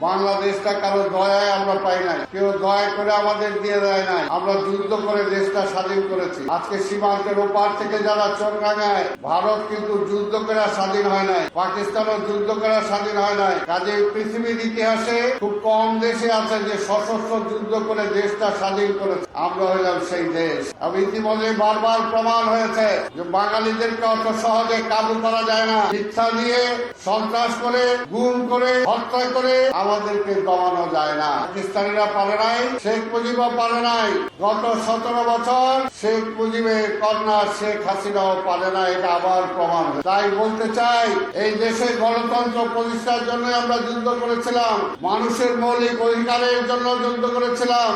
বাংলাদেশটা কারও দয়ায় আমরা পাই নাই। কেউ দয়া করে আমাদের দিয়ে দেয় নাই। আমরা যুদ্ধ করে দেশটা স্বাধীন করেছি। আজকে সীমান্তের ওপার থেকে যারা চোরগাঙায় ভারত কিন্তু যুদ্ধ করে স্বাধীন হয় নাই। পাকিস্তানও যুদ্ধ করে স্বাধীন হয় নাই। কাজে পৃথিবীর ইতিহাসে খুব কম দেশে আছে যে সশস্ত্র যুদ্ধ করে দেশটা স্বাধীন করেছে। আমরা হইলাম সেই দেশ। এবং ইতিমধ্যে বারবার প্রমাণ হয়েছে যে বাঙালিদেরকে অত সহজে কাবু করা যায় না। মিথ্যা দিয়ে সন্ত্রাস করে, গুম করে, হত্যা করে আমাদেরকে দমানো যায় না। পাকিস্তানিরা পারে নাই, শেখ মুজিবও পারে নাই। গত সতেরো বছর শেখ মুজিবের কন্যা শেখ হাসিনাও পারে না, এটা আবার প্রমাণ। তাই বলতে চাই, এই দেশে গণতন্ত্র প্রতিষ্ঠার জন্য আমরা যুদ্ধ করেছিলাম। মানুষের মৌলিক অধিকারের জন্য যুদ্ধ করেছিলাম।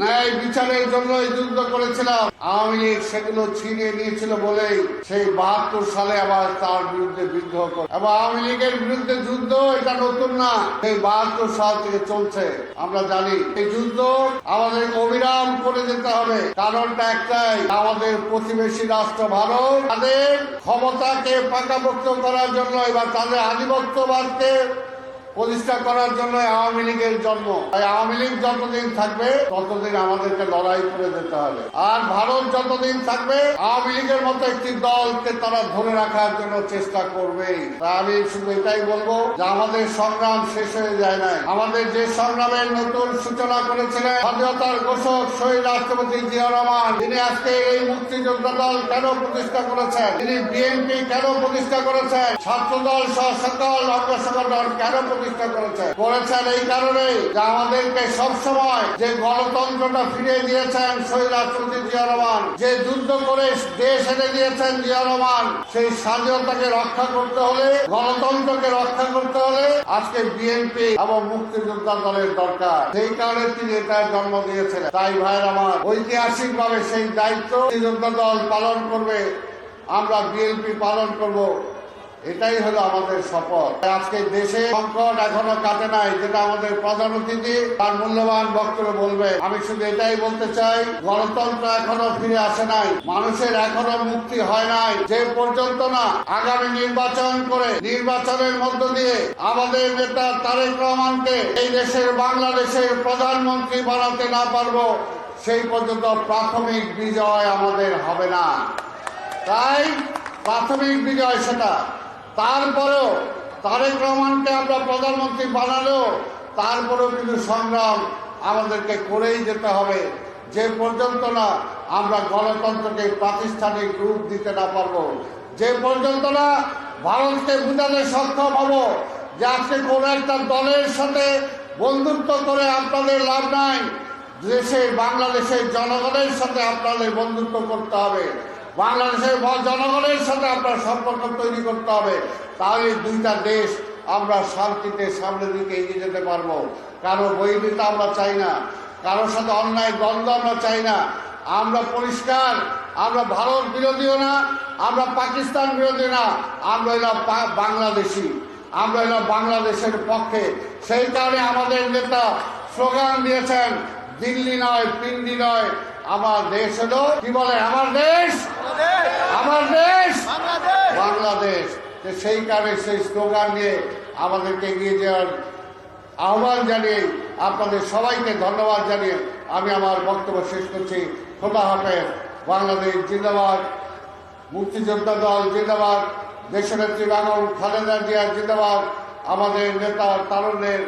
ন্যায় বিচারের জন্যই যুদ্ধ করেছিলাম। আওয়ামী লীগ সেগুলো ছিনিয়ে নিয়েছিল বলেই সেই বাহাত্তর সালে আবার তার বিরুদ্ধে বিদ্রোহ করে। এবং আওয়ামী লীগের বিরুদ্ধে যুদ্ধ, এটা নতুন না। সেই বাহাত্তর সাল থেকে চলছে, আমরা জানি। এই যুদ্ধ আমাদের অবিরাম করে যেতে হবে। কারণটা একটাই, আমাদের প্রতিবেশী রাষ্ট্র ভারত, তাদের ক্ষমতাকে পাকাপোক্ত করার জন্য এবার তাদের আধিপত্যবাদকে প্রতিষ্ঠা করার জন্য আওয়ামী লীগের জন্ম। তাই আওয়ামী লীগ যতদিন থাকবে, ততদিন আমাদেরকে লড়াই করে যেতে হবে। আর ভারত যতদিন থাকবে, আওয়ামী লীগের মতো একটি দলকে তারা ধরে রাখার জন্য চেষ্টা করবেই। তাই আমি শুধু এটাই বলব যে আমাদের সংগ্রাম শেষ হয়ে যায় নাই। আমাদের যে সংগ্রামের নতুন সূচনা করেছিলেন স্বাধীনতার ঘোষক শহীদ রাষ্ট্রপতি জিয়া রহমান, তিনি আজকে এই মুক্তিযোদ্ধা দল কেন প্রতিষ্ঠা করেছেন? তিনি বিএনপি কেন প্রতিষ্ঠা করেছেন? ছাত্র দল সহ সকল অগ্রসর দল কেন প্রতিষ্ঠা করেছেন করেছেন এই কারণে যে আমাদেরকে সবসময় যে গণতন্ত্রটা ফিরিয়ে দিয়েছেন রাষ্ট্রপতি জিয়া রহমান, যে যুদ্ধ করে দেশ এনে দিয়েছেন জিয়া রহমান, সেই স্বাধীনতাকে রক্ষা করতে হলে, গণতন্ত্রকে রক্ষা করতে হলে আজকে বিএনপি এবং মুক্তিযোদ্ধা দলের দরকার। সেই কারণে তিনি এটার জন্ম দিয়েছিলেন। তাই ভাইয়ের আমার ঐতিহাসিক ভাবে সেই দায়িত্ব মুক্তিযোদ্ধা দল পালন করবে, আমরা বিএনপি পালন করব। এটাই হলো আমাদের শপথ। আজকে দেশে সংকট এখনও কাটে নাই, যেটা আমাদের প্রধান অতিথি তার মূল্যবান বক্তব্য বলবে। আমি শুধু এটাই বলতে চাই, গণতন্ত্র এখনও ফিরে আসে নাই, মানুষের এখনও মুক্তি হয় নাই, যে পর্যন্ত না আগামী নির্বাচন করে নির্বাচনের মধ্য দিয়ে আমাদের নেতা তারেক রহমানকে এই দেশের বাংলাদেশের প্রধানমন্ত্রী বানাতে না পারব, সেই পর্যন্ত প্রাথমিক বিজয় আমাদের হবে না। তাই প্রাথমিক বিজয় সেটা। তারপরেও তারেক রহমানকে আমরা প্রধানমন্ত্রী বানালেও তারপরেও কিন্তু সংগ্রাম আমাদেরকে করেই যেতে হবে। যে পর্যন্ত না আমরা গণতন্ত্রকে প্রাতিষ্ঠানিক রূপ দিতে না পারব, যে পর্যন্ত না ভারতকে বুঝাতে সক্ষম হব যে আজকে কোনো একটা দলের সাথে বন্ধুত্ব করে আপনাদের লাভ নাই দেশের বাংলাদেশের জনগণের সাথে আপনাদের বন্ধুত্ব করতে হবে। বাংলাদেশের জনগণের সাথে আপনার সম্পর্ক তৈরি করতে হবে। তাহলে দুইটা দেশ আমরা শান্তিতে সামনের দিকে এগিয়ে যেতে পারব। কারও বৈরিতা আমরা চাই না, কারোর সাথে অন্যায় দ্বন্দ্ব আমরা চাই না। আমরা পরিষ্কার, আমরা ভারত বিরোধীও না, আমরা পাকিস্তান বিরোধী না, আমরা এলাম বাংলাদেশি। আমরা এলাম বাংলাদেশের পক্ষে। সেই কারণে আমাদের নেতা স্লোগান দিয়েছেন, দিল্লি নয়, পিন্ডি নয় আমার দেশ হলো, কি বলে, আমার দেশ? আমার দেশ? বাংলাদেশ। সেই কারণে সেই স্লোগান নিয়ে আমাদেরকে এগিয়ে যাওয়ার আহ্বান জানিয়ে আপনাদের সবাইকে ধন্যবাদ জানিয়ে আমি আমার বক্তব্য শেষ করছি। খোদা হাফেজ। বাংলাদেশ জিন্দাবাদ। মুক্তিযোদ্ধা দল জিন্দাবাদ। দেশনেত্রী বেগম খালেদা জিয়া জিন্দাবাদ। আমাদের নেতা তারুণের